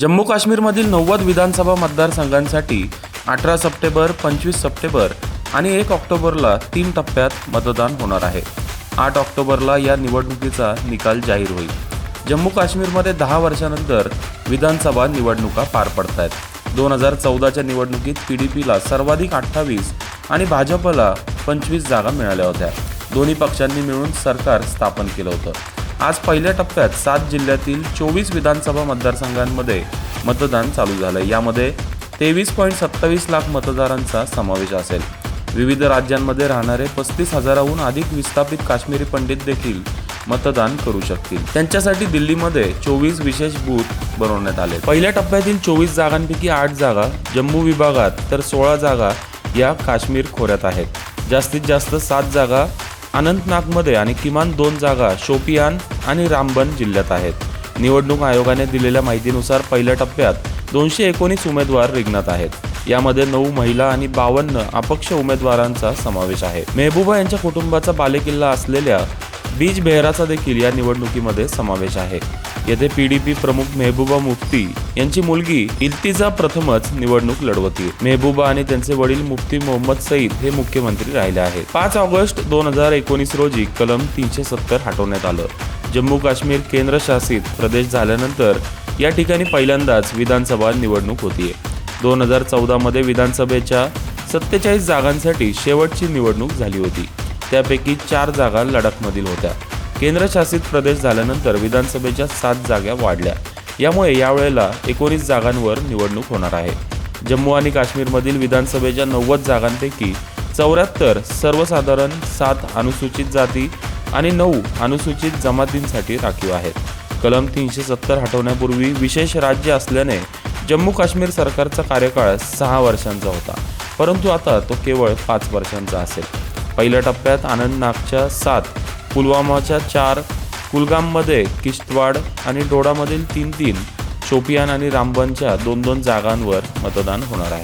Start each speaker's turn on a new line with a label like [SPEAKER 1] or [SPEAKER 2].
[SPEAKER 1] जम्मू काश्मीरमधील नव्वद विधानसभा मतदारसंघांसाठी अठरा सप्टेंबर पंचवीस सप्टेंबर आणि एक ऑक्टोबरला तीन टप्प्यात मतदान होणार आहे. आठ ऑक्टोबरला या निवडणुकीचा निकाल जाहीर होईल. जम्मू काश्मीरमध्ये दहा वर्षानंतर विधानसभा निवडणुका पार पडत आहेत दोन हजार चौदाच्या निवडणुकीत पी डी पीला सर्वाधिक अठ्ठावीस आणि भाजपला पंचवीस जागा मिळाल्या होत्या. दोन्ही पक्षांनी मिळून सरकार स्थापन केलं होतं. आज पहिल्या टप्प्यात सात जिल्ह्यातील चोवीस विधानसभा मतदारसंघांमध्ये मतदान चालू झालं यामध्ये तेवीस पॉईंट सत्तावीस लाख मतदारांचा समावेश असेल. विविध राज्यांमध्ये राहणारे पस्तीस हजाराहून अधिक विस्थापित काश्मीरी पंडित देखील मतदान करू शकतील. त्यांच्यासाठी दिल्लीमध्ये चोवीस विशेष बूथ बनवण्यात आले. पहिल्या टप्प्यातील चोवीस जागांपैकी आठ जागा जम्मू विभागात तर सोळा जागा या काश्मीर खोऱ्यात आहेत. जास्तीत जास्त सात जागा अनंतनागमध्ये आणि किमान दोन जागा शोपियान आणि रामबन जिल्ह्यात आहेत. निवडणूक आयोगाने दिलेल्या माहितीनुसार पहिल्या टप्प्यात दोनशे एकोणीस उमेदवार रिंगणात आहेत. यामध्ये नऊ महिला आणि बावन्न अपक्ष उमेदवारांचा समावेश आहे. मेहबूबा यांच्या कुटुंबाचा बालेकिल्ला असलेल्या बीज बेहराचा देखील या निवडणुकीमध्ये समावेश आहे. येथे पी डी पी प्रमुख मेहबूबा मुफ्ती यांची मुलगी इल्तिजा प्रथमच निवडणूक लढवती मेहबूबा आणि त्यांचे वडील मुफ्ती मोहम्मद सईद हे मुख्यमंत्री राहिले आहेत. पाच ऑगस्ट दोन हजार एकोणीस रोजी कलम तीनशे सत्तर हटवण्यात आलं. जम्मू काश्मीर केंद्रशासित प्रदेश झाल्यानंतर या ठिकाणी पहिल्यांदाच विधानसभा निवडणूक होतीये. दोन हजार चौदामध्ये विधानसभेच्या सत्तेचाळीस जागांसाठी शेवटची निवडणूक झाली होती. त्यापैकी चार जागा लडाखमधील होत्या. केंद्रशासित प्रदेश झाल्यानंतर विधानसभेच्या सात जागा वाढल्या. यामुळे यावेळेला एकोणीस जागांवर निवडणूक होणार आहे. जम्मू आणि काश्मीरमधील विधानसभेच्या नव्वद जागांपैकी चौऱ्याहत्तर सर्वसाधारण सात अनुसूचित जाती आणि नऊ अनुसूचित जमातींसाठी राखीव आहेत. कलम तीनशे सत्तर हटवण्यापूर्वी विशेष राज्य असल्याने जम्मू काश्मीर सरकारचा कार्यकाळ सहा वर्षांचा होता. परंतु आता तो केवळ पाच वर्षांचा असेल. पहिल्या टप्प्यात आनंदनागच्या सात पुलवामाच्या चार कुलगाममध्ये किश्तवाड आणि डोडामधील तीन तीन शोपियान आणि रामबनच्या दोन दोन जागांवर मतदान होणार आहे.